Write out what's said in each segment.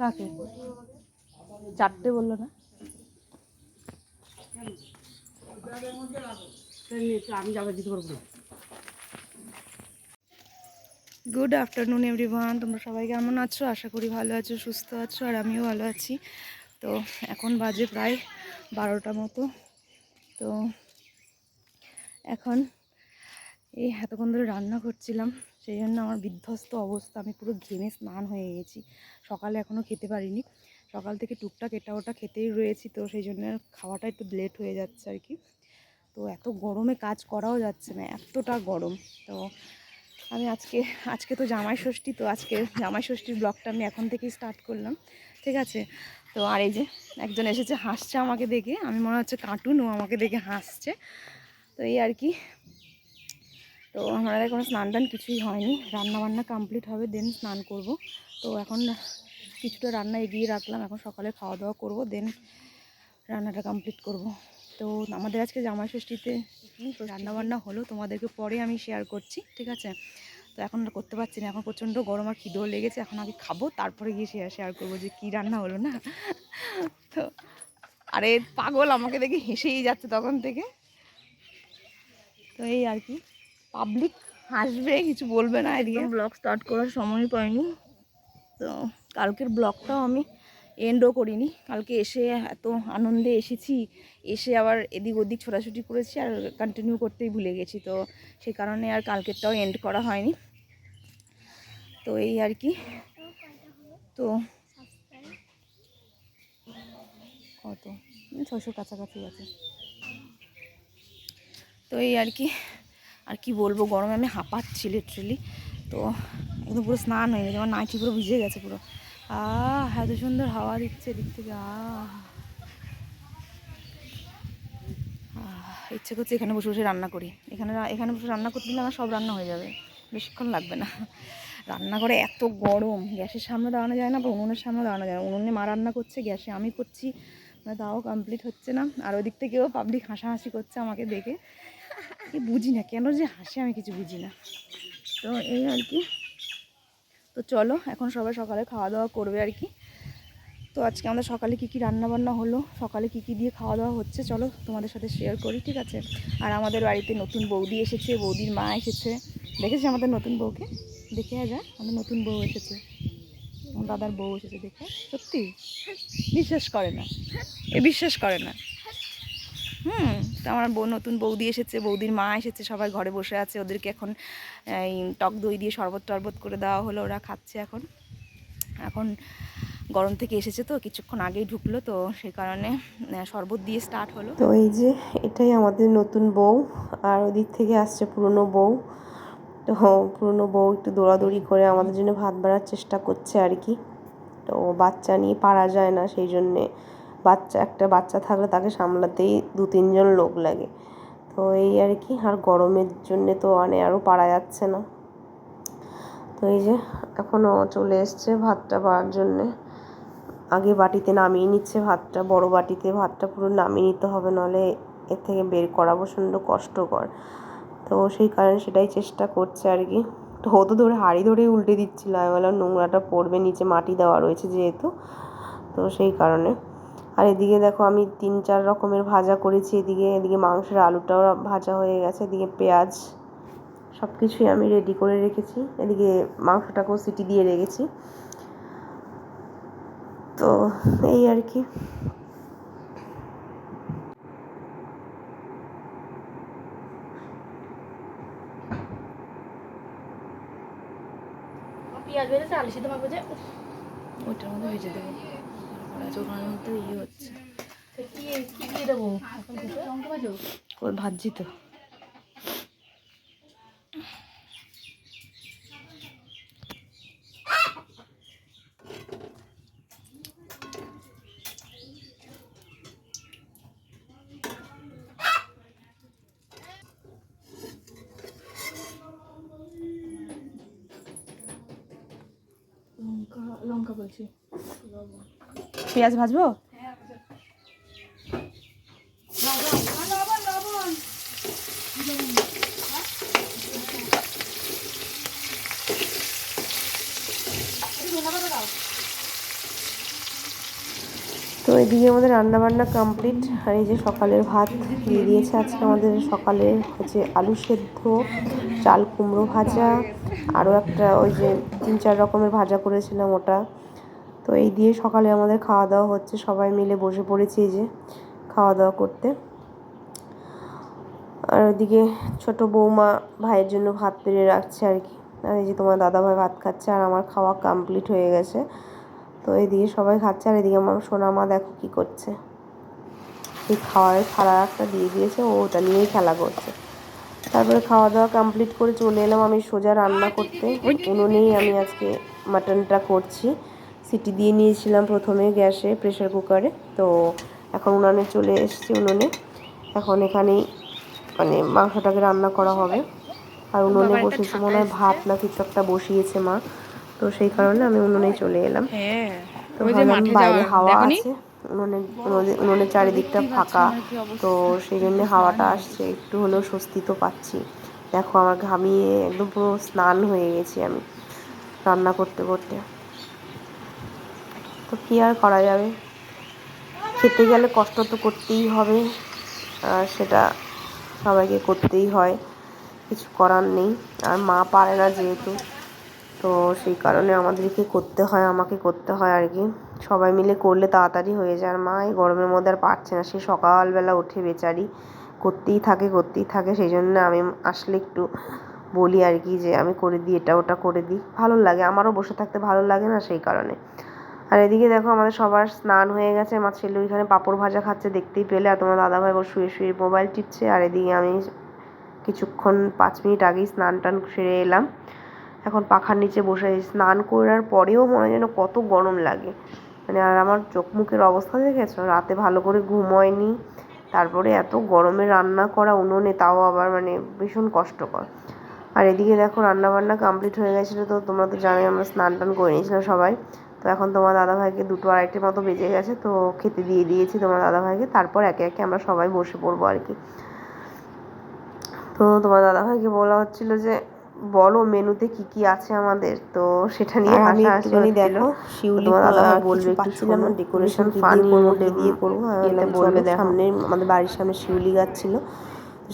কাকে? চারটে বলল না? আমি গুড আফটারনুন এভরিওয়ান তোমরা সবাই কেমন আছো? আশা করি ভালো আছো, সুস্থ আছো, আর আমিও ভালো আছি। তো এখন বাজে প্রায় বারোটা মতো। তো এখন এই এতক্ষণ ধরে রান্না করছিলাম, সেই জন্য আমার বিধ্বস্ত অবস্থা। আমি পুরো ঘেমে স্নান হয়ে গেছি। সকালে এখনও খেতে পারিনি। সকাল থেকে টুকটাক এটা ওটা খেতেই রয়েছি, তো সেই জন্য খাওয়াটা একটু লেট হয়ে যাচ্ছে আর কি। তো এত গরমে কাজ করাও যাচ্ছে না, এতটা গরম। তো আমি আজকে আজকে তো জামাই ষষ্ঠী, তো আজকে জামাই ষষ্ঠীর ব্লগটা আমি এখন থেকেই স্টার্ট করলাম। ঠিক আছে? তো আর এই যে একজন এসেছে, হাসছে আমাকে দেখে। আমি মনে হচ্ছে কার্টুন ও আমাকে দেখে হাসছে। তো এই আর কি তো আমাদের কোনো স্নান টান কিছুই হয়নি। রান্না বান্না কমপ্লিট হবে দেন স্নান করব। তো এখন কিছুটা রান্না এগিয়ে রাখলাম, এখন সকালে খাওয়া দাওয়া করব দেন রান্নাটা কমপ্লিট করব। তো আমাদের আজকে জামাই ষষ্ঠীতে রান্না বান্না হলো, তোমাদেরকে পরে আমি শেয়ার করছি, ঠিক আছে? তো এখন আর করতে পারছি না, এখন প্রচণ্ড গরম আর খিদেও লেগেছে, এখন আগে খাব, তারপরে গিয়ে শেয়ার শেয়ার করব যে কী রান্না হলো না। তো আরে পাগল, আমাকে দেখে হেসেই যাচ্ছে তখন থেকে। তো এই আর কি। পাবলিক হাসবে কিছু বলবে না এদিকে। ব্লগ স্টার্ট করার সময় পাইনি। তো কালকের ব্লগটাও আমি এন্ডও করিনি। কালকে এসে এত আনন্দে এসেছি, এসে আবার এদিক ওদিক ছোটাছুটি করেছি আর কন্টিনিউ করতেই ভুলে গেছি। তো সেই কারণে আর কালকেরটাও এন্ড করা হয়নি। তো এই আর কি। তো কত? ছশো কাছাকাছি আছে। তো এই আর কি। আর কি বলব, গরমে আমি হাঁপাচ্ছি লিটারেলি তো একদম পুরো স্নান হয়ে গেছে, আমার নাইটি পুরো ভিজে গেছে পুরো। আহ, এত সুন্দর হাওয়া দিচ্ছে এদিক থেকে, আহ। ইচ্ছে করছে এখানে বসে বসে রান্না করি। এখানে এখানে বসে রান্না করতে দিলে আমার সব রান্না হয়ে যাবে। বেশিক্ষণ লাগবে না। রান্না করে এত গরম, গ্যাসের সামনে দাঁড়ানো যায় না বা উনুনের সামনে দাঁড়ানো যায় না। উনুনে মা রান্না করছে, গ্যাসে আমি করছি মানে তাও কমপ্লিট হচ্ছে না। আর ওদিক থেকেও পাবলিক হাসাহাসি করছে আমাকে দেখে। বুঝি না কেন যে হাসে আমি কিছু বুঝি না তো এই আর কি। তো চলো, এখন সবাই সকালে খাওয়া দাওয়া করবে আর কি। তো আজকে আমাদের সকালে কী কী রান্না বান্না হলো, সকালে কী কী দিয়ে খাওয়া দাওয়া হচ্ছে, চলো তোমাদের সাথে শেয়ার করি, ঠিক আছে? আর আমাদের বাড়িতে নতুন বৌদি এসেছে, বৌদির মা এসেছে। দেখেছি আমাদের নতুন বউকে? দেখে যা, আমাদের নতুন বউ এসেছে। আমার দাদার বউ এসেছে, দেখে সত্যি? বিশ্বাস করে না। এ বিশ্বাস করে না। হুম। তো আমার বউ, নতুন বৌদি এসেছে, বৌদির মা এসেছে, সবাই ঘরে বসে আছে, ওদেরকে এখন, এই টক দই দিয়ে শরবত টরবত করে দেওয়া হলো, ওরা খাচ্ছে এখন। এখন গরম থেকে এসেছে তো, কিছুক্ষণ আগেই ঢুকলো তো, সেই কারণে শরবত দিয়ে স্টার্ট হলো। তো এই যে, এটাই আমাদের নতুন বউ, আর ওদিক থেকে আসছে পুরনো বউ। তো পুরনো বউ একটু দৌড়াদৌড়ি করে আমাদের জন্য ভাত বাড়ার চেষ্টা করছে আর কি। তো বাচ্চা নিয়ে পারা যায় না, সেই জন্যে বাচ্চা, একটা বাচ্চা থাকলে তাকে সামলাতেই দু তিনজন লোক লাগে। তো এই আর কি, আর গরমের জন্যে তো মানে আরও পারা যাচ্ছে না। তো এই যে এখনও চলে এসছে ভাতটা পাওয়ার জন্যে। আগে বাটিতে নামিয়ে নিচ্ছে ভাতটা, বড় বাটিতে ভাতটা পুরো নামিয়ে নিতে হবে, নাহলে এর থেকে বের করা প্রচণ্ড কষ্টকর। তো সেই কারণে সেটাই চেষ্টা করছে আর কি। তো ও তো ধরে হাঁড়ি ধরেই উল্টে দিচ্ছিল, আমি বললাম, নোংরাটা পড়বে, নিচে মাটি দেওয়া রয়েছে যেহেতু। তো সেই কারণে। আর এদিকে দেখো আমি তিন চার রকমের ভাজা করেছি। এদিকে এদিকে মাংসের আলুটাও ভাজা হয়ে গেছে। এদিকে পেঁয়াজ সব কিছুই আমি রেডি করে রেখেছি। এদিকে মাংসটাকেও সিটি দিয়ে রেখেছি। তো এই আর কি। পেঁয়াজ বেড়েছে আলু সিদ্ধ যে ওইটার মধ্যে ভেজে দেবো তারপরে আছে ওখানের মধ্যে ইয়ে হচ্ছে কি কি দিয়ে দেবো এখন দুটো লঙ্কা ভাজো পেঁয়াজ ভাজবো? তো এদিকে আমাদের রান্নাবান্না কমপ্লিট আর এই যে সকালের ভাত দিয়ে দিয়েছে আজকে আমাদের সকালে হচ্ছে আলু সেদ্ধ চাল কুমড়ো ভাজা আরও একটা ওই যে তিন চার রকমের ভাজা করেছিলাম ওটা। তো এই দিয়ে সকালে আমাদের খাওয়া দাওয়া হচ্ছে। সবাই মিলে বসে পড়েছি যে খাওয়া দাওয়া করতে। আর ওদিকে ছোট বৌমা ভাইয়ের জন্য ভাত পেরে রাখছে আর কি। আর এই যে তোমার দাদা ভাই ভাত খাচ্ছে আর আমার খাওয়া কমপ্লিট হয়ে গেছে। তো এদিকে সবাই খাচ্ছে আর এদিকে আমার সোনা মা দেখো কী করছে। এই খাওয়ার থালা একটা দিয়ে দিয়েছে, ও ওটা নিয়েই খেলা করছে। তারপরে খাওয়া দাওয়া কমপ্লিট করে চলে এলাম আমি সোজা রান্না করতে। উনুনেই আমি আজকে মাটনটা করছি। সিটি দিয়ে নিয়েছিলাম প্রথমে গ্যাসে প্রেসার কুকারে। তো এখন উনানে চলে এসেছি উনুনে। এখন এখানেই মানে মাংসটাকে রান্না করা হবে। আর উনুনে বসেছে মনে হয় ভাত না কিছু একটা বসিয়েছে মা। তো সেই কারণে আমি উনুনেই চলে এলাম। হ্যাঁ তো ভাবলাম বাইরে হাওয়া আছে। উনুনে উনুনে- উনুনের চারিদিকটা ফাঁকা। তো সেই জন্য হাওয়াটা আসছে। একটু হলেও স্বস্তি তো পাচ্ছি। দেখো আমার ঘামিয়ে একদম পুরো স্নান হয়ে গেছি আমি রান্না করতে করতে। তো কী আর করা যাবে? খেতে গেলে কষ্ট তো করতেই হবে সেটা সবাইকে করতেই হয়, কিছু করার নেই। আর মা পারে না যেহেতু, তো সেই কারণে আমাদেরকে করতে হয়, আমাকে করতে হয় আর কি। সবাই মিলে করলে তাড়াতাড়ি হয়ে যায়। আর মা এই গরমের মধ্যে আর পারছে না, সে সকালবেলা উঠে বেচারি, করতেই থাকে করতেই থাকে। সেই জন্য আমি আসলে একটু বলি আর কি যে, আমি করে দিই, এটা ওটা করে দিই। ভালো লাগে, আমারও বসে থাকতে ভালো লাগে না সেই কারণে। আর এদিকে দেখো আমাদের সবার স্নান হয়ে গেছে। আমার ছেলে ওইখানে পাঁপড় ভাজা খাচ্ছে, দেখতেই পেলে। আর তোমার দাদাভাই বসে শুয়ে শুয়ে মোবাইল টিপছে। আর এদিকে আমি কিছুক্ষণ পাঁচ মিনিট আগেই স্নান টান সেরে এলাম। এখন পাখার নিচে বসে। স্নান করার পরেও মনে যেন কত গরম লাগে। মানে আর আমার চোখ মুখের অবস্থা দেখেছ? রাতে ভালো করে ঘুম হয়নি তারপরে এত গরমে রান্না করা উনুনে, তাও আবার মানে ভীষণ কষ্টকর। আর এদিকে দেখো রান্না বান্না কমপ্লিট হয়ে গেছিল তো তোমরা তো জানোই আমরা স্নান টান করে নিয়েছিলাম সবাই। তো এখন তোমার দাদাভাইকে দুটো আড়াইটের মতো বেজে গেছে তো খেতে দিয়ে দিয়েছি তোমার দাদাভাইকে। তারপর একে একে আমরা সবাই বসে পড়ব আর কি। তো তোমার দাদাভাইকে বলা হচ্ছিল যে বলো মেনুতে কি কি আছে আমাদের? তো সেটা নিয়ে আমি একটুখানি দেখো, শিউলি বলবে কিছু পাচ্ছিলাম না, দিয়ে করব, মধ্যে দিয়ে করব বলবে দেখো। সামনে আমাদের বাড়ির সামনে শিউলি গাছ ছিল।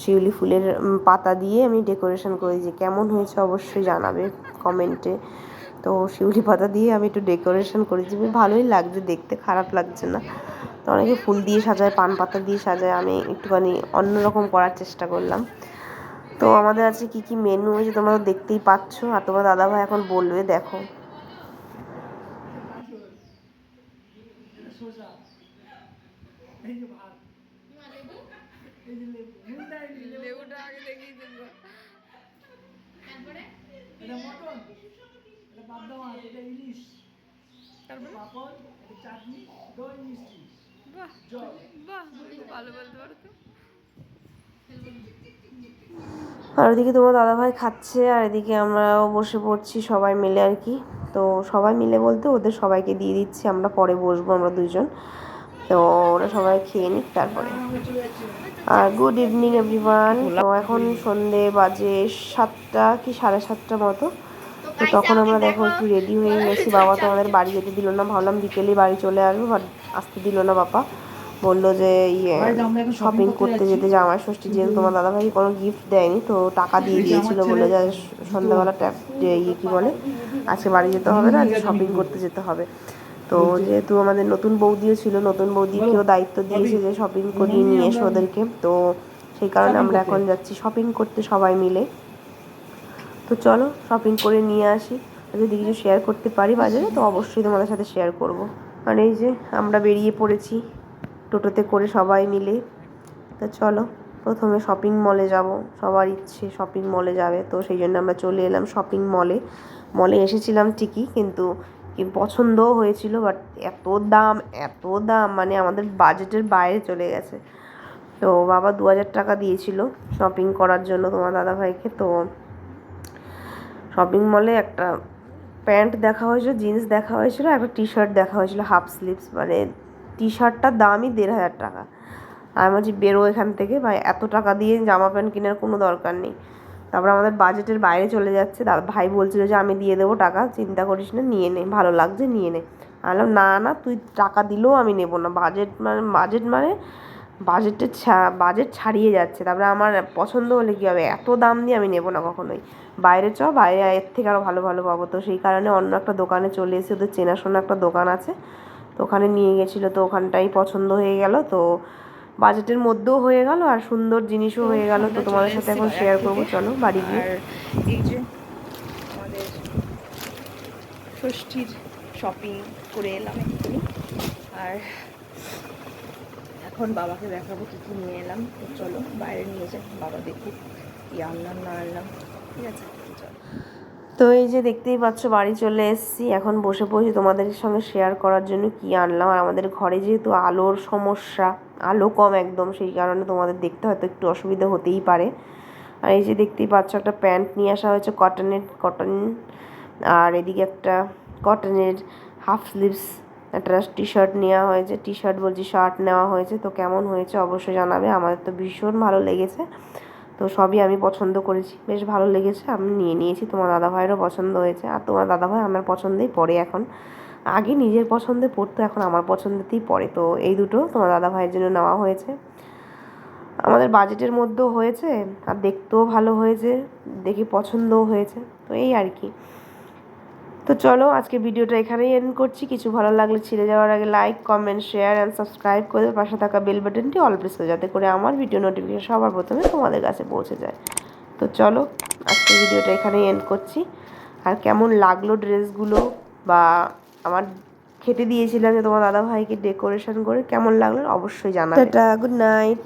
শিউলি ফুলের পাতা দিয়ে আমি ডেকোরেশন করেছি। কেমন হয়েছে অবশ্যই জানাবে কমেন্টে তো শিউলি পাতা দিয়ে আমি একটু ডেকোরেশন করেছি। ভালোই লাগছে দেখতে, খারাপ লাগছে না। তো অনেকে ফুল দিয়ে সাজায়, পান পাতা দিয়ে সাজায়, আমি একটুখানি অন্যরকম করার চেষ্টা করলাম। তো আমাদের আছে কি কি মেনু হয়েছে তোমরা দেখতেই পাচ্ছ। আর তোমার দাদাভাই এখন বলবে, দেখো এটা মটন এটা পাবদা মাছ এটা ইলিশ তারপরে পাপড় চাটনি দই মিষ্টি। আর ওদিকে তোমার দাদাভাই খাচ্ছে আর এদিকে আমরাও বসে পড়ছি সবাই মিলে আর কি। তো সবাই মিলে বলতে ওদের সবাইকে দিয়ে দিচ্ছি আমরা পরে বসবো আমরা দুজন। তো ওরা সবাই খেয়ে নিক তারপরে। আর গুড ইভিনিং এভরিওয়ান তো এখন সন্ধে বাজে সাতটা কি সাড়ে সাতটা মতো। তো তখন আমরা দেখো একটু রেডি হয়ে গেছি। বাবা তো আমাদের বাড়ি যেতে দিল না। ভাবলাম বিকেলে বাড়ি চলে আসব বাট আসতে দিল না বাবা। বলল যে ইয়ে শপিং করতে যেতে জামাই ষষ্ঠী যেহেতু তোমার দাদাভাই কোনো গিফট দেয়নি তো টাকা দিয়ে দিয়েছিল বলে যে সন্ধ্যাবেলা ট্যাপ ইয়ে কী বলে আজকে বাড়ি যেতে হবে না আজকে শপিং করতে যেতে হবে। তো যেহেতু আমাদের নতুন বৌদিও ছিল নতুন বৌদিকেও দায়িত্ব দিয়েছে যে শপিং করিয়ে নিয়ে এসো ওদেরকে। তো সেই কারণে আমরা এখন যাচ্ছি। শপিং করতে সবাই মিলে। তো চলো শপিং করে নিয়ে আসি। যদি কিছু শেয়ার করতে পারি বাজারে, তো অবশ্যই তোমাদের সাথে শেয়ার করব। আর এই যে, আমরা বেরিয়ে পড়েছি টোটোতে করে সবাই মিলে। তো চলো, প্রথমে শপিং মলে যাব। সবার ইচ্ছে শপিং মলে যাবে, তো সেই জন্য আমরা চলে এলাম শপিং মলে মলে এসেছিলাম ঠিকই, কিন্তু পছন্দও হয়েছিল বাট এত দাম এত দাম মানে আমাদের বাজেটের বাইরে চলে গেছে। তো বাবা দু হাজার টাকা দিয়েছিল শপিং করার জন্য তোমার দাদাভাইকে, তো শপিং মলে একটা প্যান্ট দেখা হয়েছিল, জিন্স দেখা হয়েছিল একটা টি শার্ট দেখা হয়েছিল, হাফ স্লিভস মানে টি শার্টটার দামই দেড় হাজার টাকা। আমি বলছি, বেরো এখান থেকে, ভাই, এত টাকা দিয়ে জামা প্যান্ট কেনার কোনো দরকার নেই। তারপর আমাদের বাজেটের বাইরে চলে যাচ্ছে। ভাই বলছিল যে, আমি দিয়ে দেবো টাকা, চিন্তা করিস না, নিয়ে নে, ভালো লাগছে, নিয়ে নে। আমি বললাম, না না, তুই টাকা দিলেও আমি নেব না। বাজেট মানে বাজেট মানে বাজেটের ছা বাজেট ছাড়িয়ে যাচ্ছে। তারপরে আমার পছন্দ হলে কী হবে? এত দাম দিয়ে আমি নেব না কখনোই। বাইরে চ বাইরে এর থেকে আরও ভালো ভালো পাবো। তো সেই কারণে অন্য একটা দোকানে চলে এসে ওদের চেনাশোনা একটা দোকান আছে। তো ওখানে নিয়ে গেছিল তো ওখানটাই পছন্দ হয়ে গেল। তো বাজেটের মধ্যেও হয়ে গেল আর সুন্দর জিনিসও হয়ে গেল। তো তোমাদের সাথে এখন শেয়ার করব। চলো বাড়ি গিয়ে। এই যে আমাদের ষষ্ঠীর শপিং করে এলাম আর এখন বাবাকে দেখাবো কী কী নিয়ে এলাম। তো চলো, বাইরে নিয়ে যাই বাবা দেখুক কী আনলাম না আনলাম। ঠিক আছে চলো। তো এই যে দেখতেই পাচ্ছ, বাড়ি চলে এসেছি। এখন বসে বসে তোমাদের সঙ্গে শেয়ার করার জন্য কি আনলাম। আর আমাদের ঘরে যেহেতু আলোর সমস্যা, আলো কম একদম, সেই কারণে তোমাদের দেখতে হয়তো একটু অসুবিধা হতেই পারে। আর এই যে দেখতেই পাচ্ছ, একটা প্যান্ট নিয়ে আসা হয়েছে কটনের কটন আর এদিকে একটা কটনের হাফ স্লিভস একটা টি শার্ট নেওয়া হয়েছে টি শার্ট বলছি শার্ট নেওয়া হয়েছে, তো কেমন হয়েছে অবশ্যই জানাবে, আমাদের তো ভীষণ ভালো লেগেছে, তো সবই আমি পছন্দ করেছি, বেশ ভালো লেগেছে, আমি নিয়ে নিয়েছি, তোমার দাদাভাইয়েরও পছন্দ হয়েছে, আর তোমার দাদাভাই আমার পছন্দেই পড়ে এখন, আগে নিজের পছন্দে পড়তো, এখন আমার পছন্দেতেই পড়ে, তো এই দুটো তোমার দাদাভাইয়ের জন্য নেওয়া হয়েছে, আমাদের বাজেটের মধ্যেও হয়েছে, আর দেখতেও ভালো হয়েছে, দেখে পছন্দও হয়েছে, তো এই আর কি তো চলো আজকে ভিডিওটা এখানেই এন্ড করছি। কিছু ভালো লাগলে ছিঁড়ে যাওয়ার আগে like comment share and subscribe করে পাশে থাকা বেল বাটনটি অল প্রেস করে যাতে করে আমার ভিডিও নোটিফিকেশন সবার প্রথমে তোমাদের কাছে পৌঁছে যায়। তো চলো আজকে ভিডিওটা এখানেই এন্ড করছি। আর কেমন লাগল ড্রেসগুলো বা আমার খেতে দিয়েছিলাম যে তোমার দাদাভাইকে ডেকোরেশন করে কেমন লাগল অবশ্যই জানাবে। Good night